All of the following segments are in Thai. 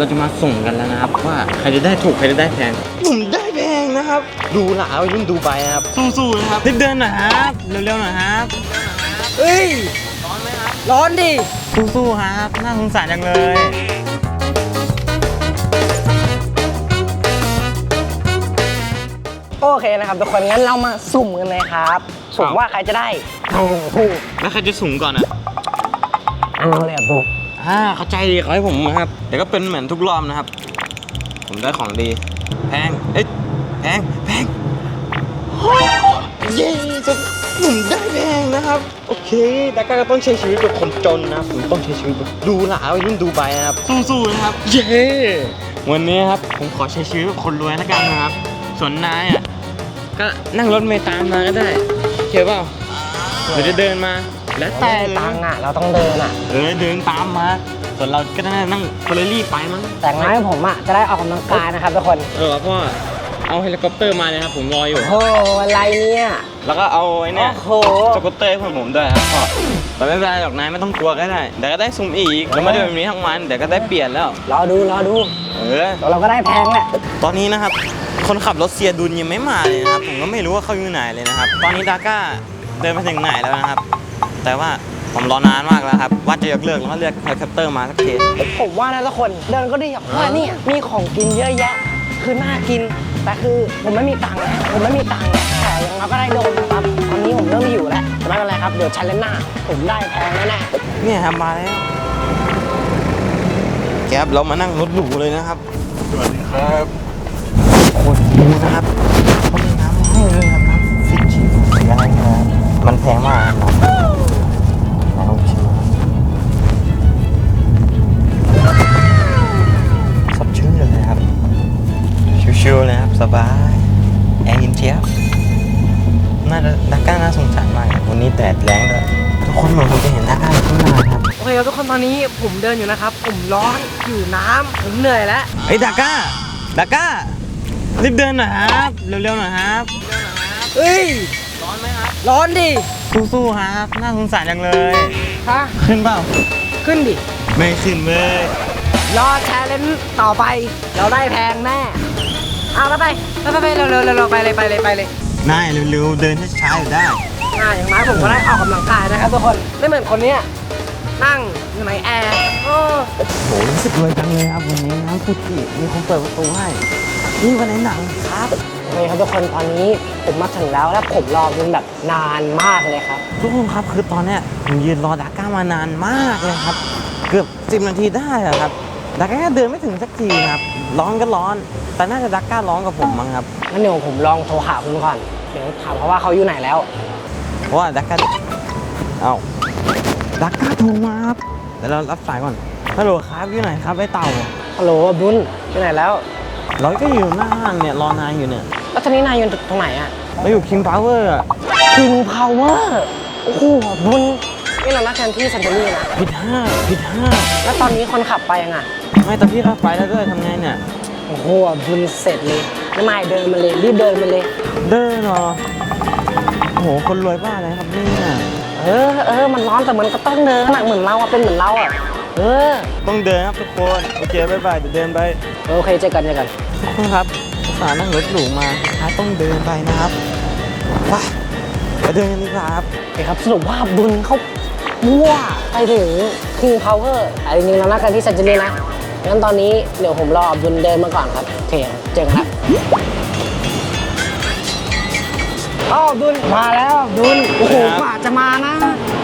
เราจะมาส่งกันแล้วนะครับ ว่าใครจะได้ถูกใครจะได้แพงผมได้แพงนะครับ ดูหลาวยิ่งดูใบนะครับ สู้ๆนะครับรีบเดินหน่อยครับเร็วๆหน่อยครับเฮ้ย ร้อนไหมครับ ร้อนดิ สู้ๆครับ น่าสงสารจังเลยโอเคนะครับทุกคนงั้นเรามาสุ่มกันเลยครับสุ่มว่าใครจะได้เอาถูกแล้วใครจะสูงก่อนอะเอาเลยอะถูก อ่าเข้าใจดีเขาให้ผมนะครับแต่ก็เป็นเหมือนทุกรอบนะครับ ผมได้ของดี แพงเอ้ยแพงแพงเย้จะผมได้แพงนะครับ โอเคแต่ก็ต้องใช้ชีวิตแบบคนจนนะผมต้องใช้ชีวิตแบบดูหลาวยิ่งดูใบนะครับสู้ๆนะครับ เย้วันนี้ครับผมขอใช้ชีวิตแบบคนรวยแล้วกันนะครับ ส่วนนายอะก็นั่งรถเมล์ตามมาก็ได้โอเคเปล่าหรือจะเดินมา แล้วแต่แต่เลยตังค์อะ เราต้องเดินอะ เออเดินตามมา ส่วนเราก็ได้นั่งเฟอร์รารี่ไปมั้งแต่งั้นผมอะ จะได้ออกกำลังกายนะครับทุกคน เออพ่อเอาเฮลิคอปเตอร์มาเลยครับผมรออยู่ โอ้โหอะไรเนี่ย แล้วก็เอาไอ้เนี่ยโอ้โห สกูตเตอร์ให้เพื่อนผมด้วยครับพ่อแต่ไม่เป็นไรหรอกนายไม่ต้องกลัวก็ได้เดี๋ยวก็ได้ซุ่มอีกแล้วไม่ได้แบบนี้ทั้งวันเดี๋ยวก็ได้เปลี่ยนแล้ว รอดูรอดูเออเราก็ได้แพงแหละ ตอนนี้นะครับ คนขับรถเซียดุนยังไม่มาเลยนะครับ ผมก็ไม่รู้ว่าเขาอยู่ไหนเลยนะครับ ตอนนี้ดาก้าเดินไปถึงไหนแล้วนะครับ แต่ว่าผมรอนานมากแล้วครับว่าจะยกเลิกแล้วก็เรียกเฮลิคอปเตอร์มาสักทีผมว่านะทุกคนเดินก็ดีอะเพราะว่าเนี่ยมีของกินเยอะแยะ คือน่ากิน แต่คือผมไม่มีตังค์นะผมไม่มีตังค์นะแต่อยังเราก็ได้โดนครับตอนนี้ผมเริ่มหิวแล้วแต่ไม่เป็นไรครับ เดี๋ยวชันเลนหน้า ผมได้แพงแน่เนี่ยครับมาแล้วแก๊บเรามานั่งรถหรูเลยนะครับสวัสดีครับคนดูนะครับเขามีน้ำให้เลยครับน้ำฟิชชิ่งสีอะไรนะครับมันแพงมากครับ ชิวๆเลยครับ สบายแอร์เย็นเจี๊ยบน่าจะดักก้าน่าสงสารมาก วันนี้แดดแรงด้วยทุกคนเหมือนผมจะเห็นดักก้าอยู่ข้างหน้าครับๆโอเคครับทุกคนตอนนี้ผมเดินอยู่นะครับ ผมร้อนอยู่น้ำผมเหนื่อยแล้วเฮ้ยดักก้าดักก้ารีบเดินหน่อยครับ เร็วๆหน่อยครับเฮ้ย ร้อนไหมครับร้อนดิสู้ๆครับ น่าสงสารจังเลย ฮะขึ้นเปล่า ขึ้นดิ ไม่ขึ้นเลยรอแชร์เลนต่อไปเราได้แพงแน่ เอาแล้วไปไปไปไปเร็วเร็วเร็วไปเลยไปเลยไปเลยนายเร็วๆเดินช้าๆอยู่ได้ อ่าอย่างน้อยผมก็ได้ออกกำลังกายนะครับทุกคนไม่เหมือนคนเนี้ยนั่งอยู่ในแอร์โอ้โหรู้สึกรวยจังเลยครับวันนี้น้ำพุจิมีคนเปิดประตูให้ นี่วันไหนหนังครับโอเคครับทุกคนตอนนี้ผมมาถึงแล้วและผมรอคุณแบบนานมากเลยครับ ทุกคนครับคือตอนเนี้ยผมยืนรอดาก้ามานานมากเลยครับ เกือบสิบนาทีได้อะครับ ดาก้าเดินไม่ถึงสักทีครับร้อนก็ร้อน แต่น่าจะดาก้าร้อนกับผมมั้งครับงั้นเดี๋ยวผมลองโทรหาคุณก่อนเดี๋ยวถามเขาว่าเขาอยู่ไหนแล้ว เพราะว่าดักก้าเอ้าดักก้าโทรมาครับเดี๋ยวเรารับสายก่อนฮัลโหลครับอยู่ไหนครับไอ้เต่าฮัลโหลบุญอยู่ไหนแล้วเราก็อยู่หน้าห้างเนี่ยรอนายอยู่เนี่ยแล้วตอนนี้นายอยู่ตรงไหนอะมาอยู่ King Power อะ King Power โอ้โหบุญ นี่เรานัดกันที่ซันโตรี่นะผิดห้าผิดห้าแล้วตอนนี้คนขับไปยังอะไม่แต่พี่รับไฟแล้วด้วยทำไงเนี่ยโอ้โหบุญเสร็จเลยน้ำมายเดินมาเลยรีบเดินมาเลย เดินเหรอโอ้โหคนรวยบ้าอะไรครับเนี่ยเออเออมันร้อนแต่มันก็ต้องเดินอะเหมือนเราอะเป็นเหมือนเราอะเออ ต้องเดินครับทุกคนโอเคบายบายเดี๋ยวเดินไปโอเคเจอกันเจอกันทุกคนครับอุตส่าห์นั่งรถหรูมาท้ายต้องเดินไปนะครับไปไปเดินกันดีกว่าครับโอเคครับสรุปว่าบุญเขา มั่วไปถึง King Power แต่จริงๆเรานัดกันที่ซันโตรี่นะงั้นตอนนี้เดี๋ยวผมรอบุญเดินมาก่อนครับโอเคเจอกันครับอ้าวบุญมาแล้วบุญโอ้โหครับกว่าจะมานะ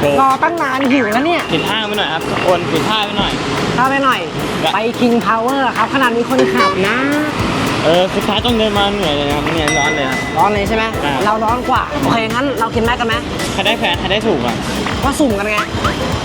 โอ้รอตั้งนานหิวแล้วเนี่ย ผิดห้างไปหน่อยครับทุกคนผิดห้างไปหน่อย เข้าไปหน่อยครับไป King Power ครับขนาดมีคนขับนะ เออสุดท้ายต้องเดินมาเหนื่อยเลยนะครับเนี่ยร้อนเลยครับ ร้อนเลยใช่ไหมครับเราร้อนกว่า โอเคงั้นเรากินแม็กกันไหมใครได้แพงใครได้ถูกอะว่าสุ่มกันไง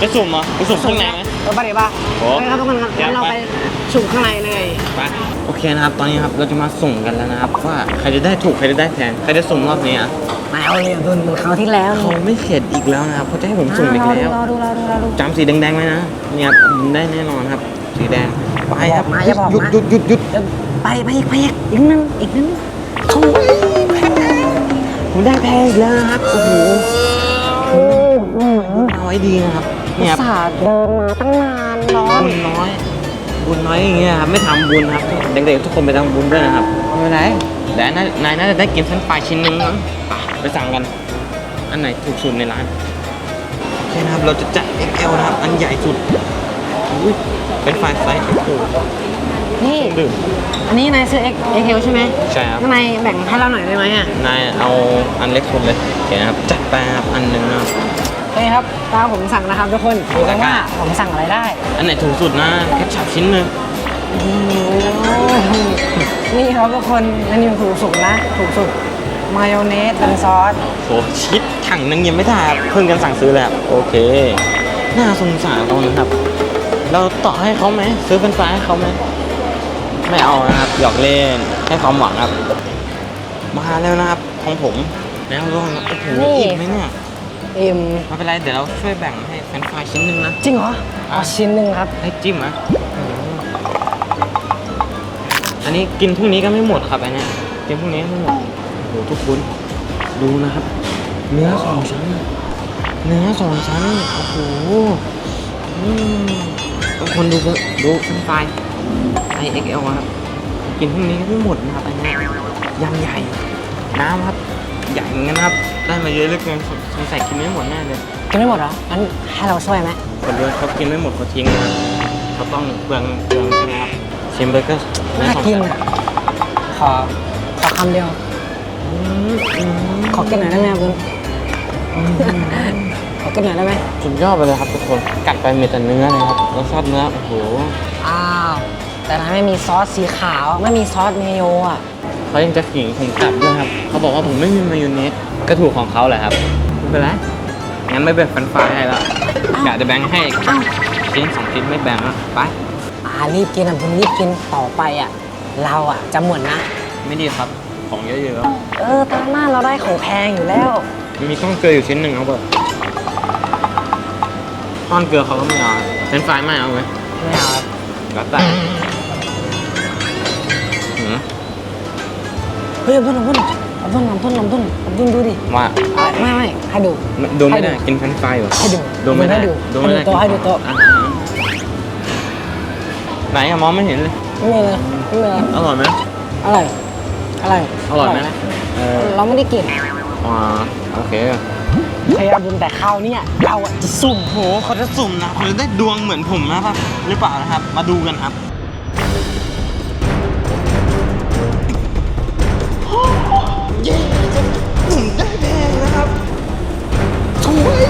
จะสุ่มเหรอไปสุ่มข้างในไหม เออไปเดี๋ยวป่ะโอ้โอเคครับทุกคนครับเดี๋ยวงั้นเราไปไป สุ่มข้างในเลยไปโอเคนะครับ ตอนนี้ครับเราจะมาส่งกันแล้วนะครับ ว่าใครจะได้ถูกใครจะได้แพงใครจะสุ่มรอบนี้อะมาเอาเลยดุนเหมือนคราวที่แล้วเขาไม่เข็ดอีกแล้วนะครับเขาจะให้ผมสุ่มอีกแล้วรอดูรอดูรอดู จำสีแดงๆไว้นะเนี่ยครับผมได้แน่นอนครับ สีแดงไปครับบอกมาอย่าบอกหยุดนะ หยุดหยุดหยุดเดี๋ยว ไปไปอีกไปอีกอีกนึงอีกนึงโอ้ยแพงผมได้แพงอีกแล้วนะครับโอ้โหเอาไว้ดีนะครับเนี่ยครับสาดเดินมาตั้งนานร้อนคนน้อย บุญน้อยอย่างเงี้ยครับไม่ทำบุญครับเด็กๆทุกคนไปทำบุญด้วยนะครับไม่เป็นไรแต่นายนายน่าจะได้กินเฟรนช์ฟรายชิ้นหนึ่งมั้งไปไปสั่งกัน อันไหนถูกสุดในร้านโอเคนะครับเราจะจัด XL นะครับ อันใหญ่สุดอุ้ยเป็นไฟไซส์ XL นี่ดื่ม อันนี้นายซื้อ X XL ใช่ไหมใช่ครับข้างในแบ่งให้เราหน่อยได้ไหมอะนายเอาอันเล็กสุดเลยโอเคนะครับ จัดไปครับอันหนึ่งนะครับ เฮ้ยครับตามผมสั่งนะครับทุกคนดูกันว่าผมสั่งอะไรได้ อันไหนถูกสุดนะแคชชัพชิ้นหนึ่งนี่ครับทุกคนอันนี้ถูกสุดนะ ถูกสุด มายองเนสเป็นซอส โหชิดถังนึงยังไม่ได้ครับเพิ่งกันสั่งซื้อแล้วโอเค น่าสงสารเขานะครับ เราต่อให้เขาไหมซื้อเป็นไฟรายให้เขาไหม ไม่เอานะครับหยอกเล่นให้ความหวังครับ มาแล้วนะครับของผมแล้วลองโอ้โหอิ่มไหมเนี่ยเอ็มไม่เป็นไรเดี๋ยวเราช่วยแบ่งให้แฟรนช์ฟรายชิ้นหนึ่งนะจริงเหรอเอาชิ้นหนึ่งครับ ให้จิ้มนะอันนี้กินพรุ่งนี้ก็ไม่หมดครับอันเนี้ยกินพรุ่งนี้ก็ไม่หมดโอ้โหทุกคนดูนะครับ เนื้อสองชั้น เนื้อสองชั้นโอ้โหอืม ทุกคนดูเถอะดูเฟรนช์ฟรายไอเอ็กเอลครับ กินพรุ่งนี้ก็ไม่หมดนะครับอันเนี้ยยำใหญ่ น้ำครับ ใหญ่เหมือนกันนะครับ ได้มาเยอะเหลือเกินสงสัยกินไม่หมดแน่เลย กินไม่หมดเหรองั้นให้เราช่วยไหมคนด้วยเขากินไม่หมดเขาทิ้งนะครับเขาต้องเปลืองเปลืองใช่ไหมครับชิมเบอร์เกอร์น่ากินขอขอคำเดียวอืมอืมขอกินหน่อยได้ไหมครับคุณ ขอกินหน่อยได้ไหมสุดยอดไปเลยครับทุกคนกัดไปมีแต่เนื้อเลยครับรสชาติเนื้อโอ้โหอ้าวแต่ถ้าไม่มีซอสสีขาวไม่มีซอสเมโยอะเขายังจะขิงผมกลับด้วยครับเขาบอกว่าผมไม่มีมายองเนสก็ถูกของเขาแหละครับไม่เป็นไรงั้นไม่แบ่งฟันฟรายให้แล้วอยากจะแบ่งให้อ้าวชิ้นสองชิ้นไม่แบ่งแล้วไปอ่ารีบกินอะคุณรีบกินต่อไปอะ เราอะจะหมดนะ ไม่ดีครับของเยอะๆแล้วเออตอนหน้าเราได้ของแพงอยู่แล้ว มีก้อนเกลืออยู่ชิ้นหนึ่งเอาเปล่าก้ อนเกลือเขาก็ไม่เอาเฟรนช์ฟรายไม่เอาไหมไม่เอาครับแล้วแต่หืมเฮ้ยอับดุลอับดุลอับดุลอับดุลอับดุลอับดุลดูดิว่าอะไม่ไม่ให้ดูดูไม่ได้ให้ดูกินเฟรนช์ฟรายอยู่ให้ดูดูไม่ได้ให้ดูดูไม่ได้ให้ดูโต๊ะให้ดูโต๊ะ อ่ไหนอะมองไม่เห็นเลย ไม่มีเลยไม่มีเลยอร่อยไหมอร่อยอร่อยอร่อยไหมเออเราไม่ได้กิน อ่าโอเค พยายามบุญแต่ข้าวเนี่ยเราอะจะสุ่มโหเขาจะสุ่มนะเขาจะได้ดวงเหมือนผมนะครับหรือเปล่านะครับ มาดูกันครับเย้ผมได้แดงนะครับสวย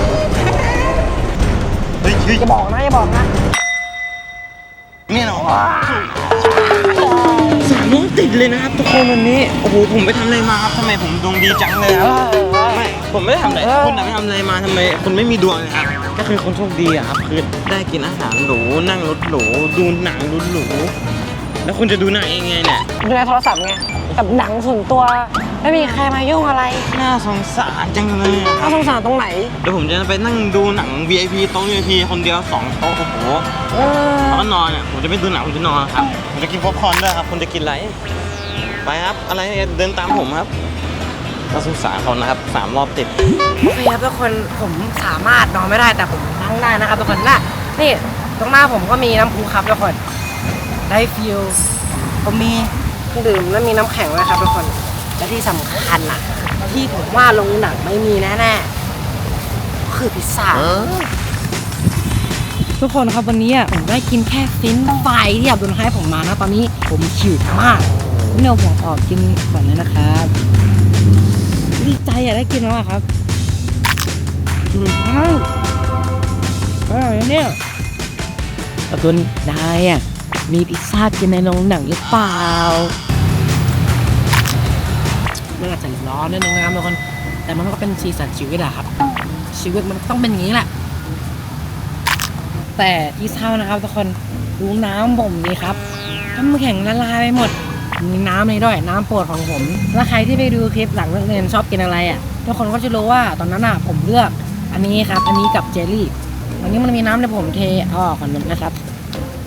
เฮ้ยเฮ้ยอย่าบอกนะอย่าบอกนะเนี่ยเนาะสามดวงติดเลยนะครับทุกคนวันนี้ โอ้โห ผมไปทำอะไรมาครับทำไมผมดวงดีจังเลยครับไม่ ผมไม่ได้ทำอะไรเออ คุณน่ะไม่ทำอะไรมาทำไมคุณไม่มีดวงเลยครับก็คือคนโชคดีอะครับคือได้กินอาหารหรูนั่งรถหรูดูหนังดูหรูแล้วคุณจะดูหนังยังไงเนี่ยดูในโทรศัพท์ไงกับหนังส่วนตัว ไม่มีใครมายุ่งอะไรน่าสงสารจังเลยอะคน่ารับสงสารตรงไหนเดี๋ยวผมจะไปนั่งดูหนัง VIP โต๊ะ VIP คนเดียวสองโต๊ะโอ้โหเออเขาก็นอนเนี่ยผมจะไม่ดูหนังผมจะนอนครับผมจะกินป๊อปคอร์นด้วยครับคุณจะกินอะไรไปครับอะไรเดินตามผมครับ น่าสงสารเขานะครับสามรอบติด โอเคครับทุกคนผมสามารถนอนไม่ได้แต่ผมนั่งได้นะครับทุกคนน่ะนี่ตรงหน้าผมก็มีน้ำพุครับทุกคน ได้ฟิลผมมีเครื่องดื่มและมีน้ำแข็งด้วยครับทุกคน และที่สำคัญอะที่ผมว่าโรงหนังไม่มีแน่ๆคือพิซซ่า ทุกคนครับวันนี้อะผมได้กินแค่ฟินไฟรายที่อับดุลให้ผมมานะ ตอนนี้ผมหิวมากเดี๋ยวผมขอกินก่อนเลยนะครับ ดีใจอยากได้กินแล้วอะครับอืมอ้าวอร่อยเนี่ยอับดุลนายอะมีพิซซ่ากินในโรงหนังหรือเปล่ามันอาจจะร้อนนิดนึงนะครับทุกคน แต่มันก็เป็นสีสันชีวิตอะครับ ชีวิตมันต้องเป็นอย่างนี้แหละ แต่ที่เศร้านะครับทุกคนดูน้ำผมนี่ครับน้ำแข็งละลายไปหมด มีน้ำในด้วยน้ำโปรดของผม แล้วใครที่ไปดูคลิปหลังเลิกเรียนชอบกินอะไรอะทุกคนก็จะรู้ว่าตอนนั้นอะผมเลือกอันนี้ครับ อันนี้กับเจลลี่อันนี้มันมีน้ำในผมเทออกก่อนนะครับ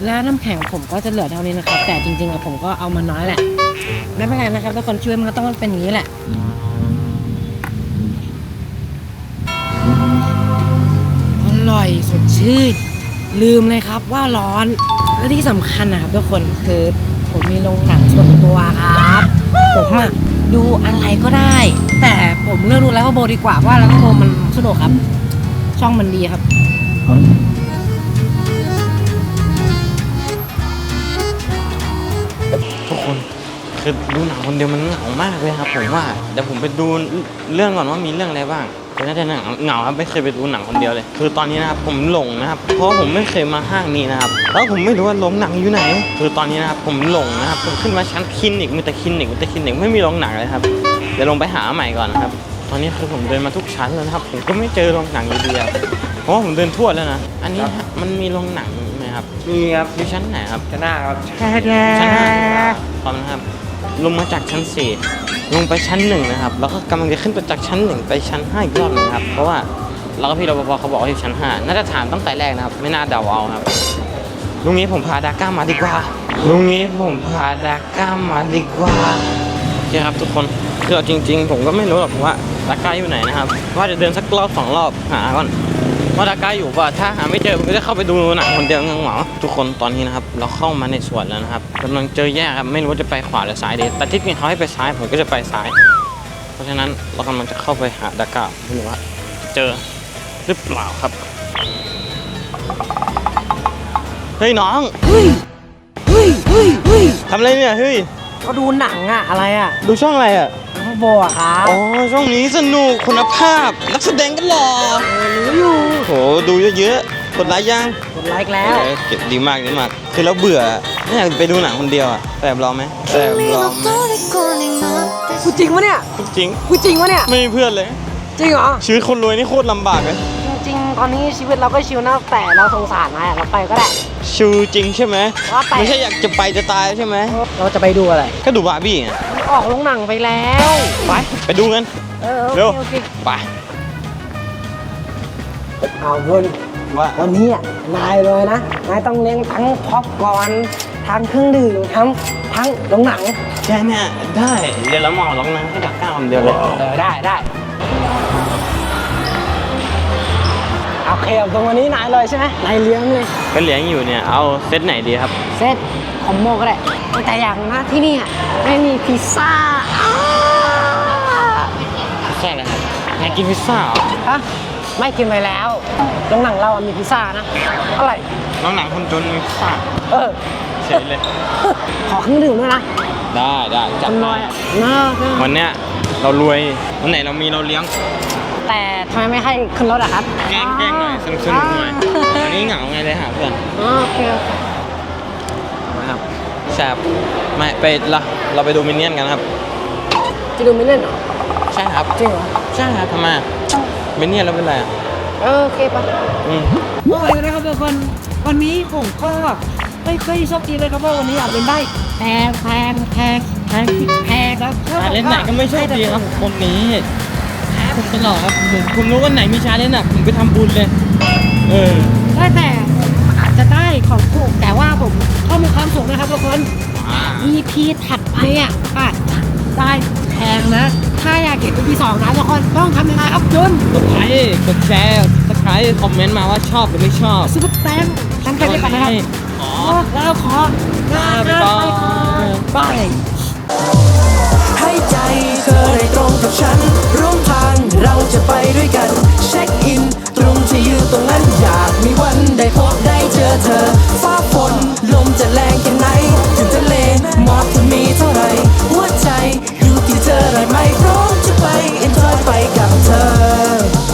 แล้วน้ำแข็งผมก็จะเหลือเท่านี้นะครับ แต่จริงๆอะผมก็เอามาน้อยแหละไม่เป็นไรนะครับทุกคนช่วยมันก็ต้องเป็นอย่างนี้แหละอร่อยสดชื่นลืมเลยครับว่าร้อนและที่สำคัญนะครับทุกคนคือ ผมมีโรงหนังส่วนตัวครับผมอะดูอะไรก็ได้ แต่ผมเลือกดูแล้วโบดีกว่าว่าแล้วโบมันสนุกครับ ช่องมันดีครับทุกคนคือดูหนังคนเดียวมันเหงามากเลยครับผมว่าเดี๋ยวผมไปดูเรื่องก่อนว่ามีเรื่องอะไรบ้าง น่าจะเหงาเหงาครับไม่เคยไปดูหนังคนเดียวเลย คือตอนนี้นะครับผมหลงนะครับ เพราะผมไม่เคยมาห้างนี้นะครับแล้วผมไม่รู้ว่าโรงหนังอยู่ไหน คือตอนนี้นะครับผมหลงนะครับผมขึ้นมาชั้นคลินิกมีแต่คลินิกมีแต่คลินิกไม่มีโรงหนังเลยครับเดี๋ยวลงไปหาใหม่ก่อนนะครับตอนนี้คือผมเดินมาทุกชั้นแล้วนะครับ ผมก็ไม่เจอโรงหนังอยู่ดีอะเพราะว่าผมเดินทั่วแล้วนะอันนี้ฮะมันมีโรงหนังไหมครับมีครับอยู่ชั้นไหนครับชนะครับชั้นห้าพร้อมนะครับ ลงมาจากชั้นสี่ลงไปชั้นหนึ่งนะครับแล้วก็กำลังจะขึ้นไปจากชั้นหนึ่งไปชั้นห้าอีกรอบนึงครับ เพราะว่าเราก็พี่รปภเขาบอกว่าอยู่ชั้นห้าน่าจะถามตั้งแต่แรกนะครับ ไม่น่าเดาเอาครับลุงนี้ผมพาดาก้ามาดีกว่าลุงนี้ผมพาดาก้ามาดีกว่าโอเคครับทุกคนคือเอาจริง ๆ ผมก็ไม่รู้หรอกว่าดาก้าอยู่ไหนนะครับ ว่าจะเดินสักรอบสองรอบหาก่อน ว่าดาก้าอยู่ป่ะถ้าหาไม่เจอผมก็จะเข้าไปดูหนังคนเดียวเงาเหงาๆทุกคนตอนนี้นะครับ เราเข้ามาในสวนแล้วนะครับกำลังเจอแยกครับไม่รู้ว่าจะไปขวาหรือซ้ายดีแต่ที่จริงเขาให้ไปซ้ายผมก็จะไปซ้าย เพราะฉะนั้นเรากำลังจะเข้าไปหาดาก้าไม่รู้ว่าเจอหรือเปล่าครับเฮ้ยน้องเฮ้ยเฮ้ยเฮ้ยเฮ้ยทำอะไรเนี่ยเฮ้ยก็ดูหนังอะอะไรอะดูช่องอะไรอะน้อง โบอะครับอ๋อช่องนี้สนุกคุณภาพ นักแสดงก็หล่อรู้อยู่โหดูเยอะๆกดไลค์ยังกดไลค์แล้วเออเก็บดีมากดีมาก คือเราเบื่อไม่อยากไปดูหนังคนเดียวอะแสบเราไหมแสบเราไหมกูจริงวะเนี่ยจริงกูจริงวะเนี่ยไม่มีเพื่อนเลย จริงเหรอชีวิตคนรวยนี่โคตรลำบากเลยจริงๆตอนนี้ชีวิตเราก็ชิลนะแต่เราสงสารนายอะเราไปก็ได้ชิวจริงใช่ไหมว่าไปไม่ใช่อยากจะไปจะตายใช่ไหมเราจะไปดูอะไร ก็ดูบาร์บี้ไงมัน ออกโรงหนังไปแล้ว ไป ไปดูกัน เออโอเร็วเคโอเคไป เอาเงินว่าวันนี้อะนายเลยนะ นายต้องเลี้ยงทั้งพ็อปคอร์นทั้งเครื่องดื่มทั้งทั้งโรงหนังแค่เนี้ยได้ เดี๋ยวเราเหมาลองนะให้ดักก้าวคนเดียวเลย เออได้ได้ โอเคเอาตรงวันนี้นายเลยใช่ไหมนายเลี้ยงเลยก็เลี้ยงอยู่เนี่ย เอาเซตไหนดีครับ เซตคอมโบก็ได้ แต่อย่างนะที่นี่อะไม่มีพิซซ่าอ้าพิซซ่าอะไรครับอยากกินพิซซ่าเหรอฮะไม่กินไปแล้วโรงหนังเราอะมีพิซซ่านะอะไรน้องหนังคนจนมีพิซซ่า เออเฉยเลย ขอเครื่องดื่มด้วยนะ ได้ได้จัจดนไปน้อยอะน่าน่าวันเนี้ยเรารวยวันไหนเรามีเราเลี้ยง แต่ทำไมไม่ให้ขึ้นรถอะครับแกล้งแกล้งหน่อยสนุกสนุกหน่อยวันนี้เหงาไงเลยหาเพื่อนอ๋อโอเคโอเคนะครับแซบไม่ไปเราเราไปดูมินเนี่ยนกันครับ จะดูไม่เล่นเหรอใช่ครับจริงเหรอใช่ครับทำไมอะมินเนี่ยนแล้วเป็นไรอะเออโอเคปะอืมโอเคนะครับทุกคนวันนี้ผมก็ไม่ค่อยโชคดีเลยครับว่าวันนี้อยากเป็นได้แพงแพงแพงแพงแพงครับชาเลนจ์ไหนก็ไม่โชคดีครับคนนี้ ผมตลอดครับผมคุณรู้ว่าไหนมีชาเลนจ์อะผมไปทำบุญเลย เออ ได้แต่อาจจะได้ของถูกแต่ว่าผมก็มีความสุขนะครับทุกคนอ่า EP ถัดไปอะอาจจะได้แพงนะ ถ้าอยากเก็บ EP สองนะทุกคนต้องทำยังไงครับจุนกดไลค์กดแชร์สไครต์คอมเมนต์มาว่าชอบหรือไม่ชอบซุปเปอร์แตงทำไปด้วยกันนะครับอ๋อแล้วขอลาไปก่อนบายใจเธอได้ตรงกับฉัน ร่วมทางเราจะไปด้วยกัน เช็คอิน ตรงที่ยืนตรงนั้นอยากมีวันได้พบได้เจอเธอ ฟ้าฝนลมจะแรงแค่ไหน ถึงทะเลหมอกถึง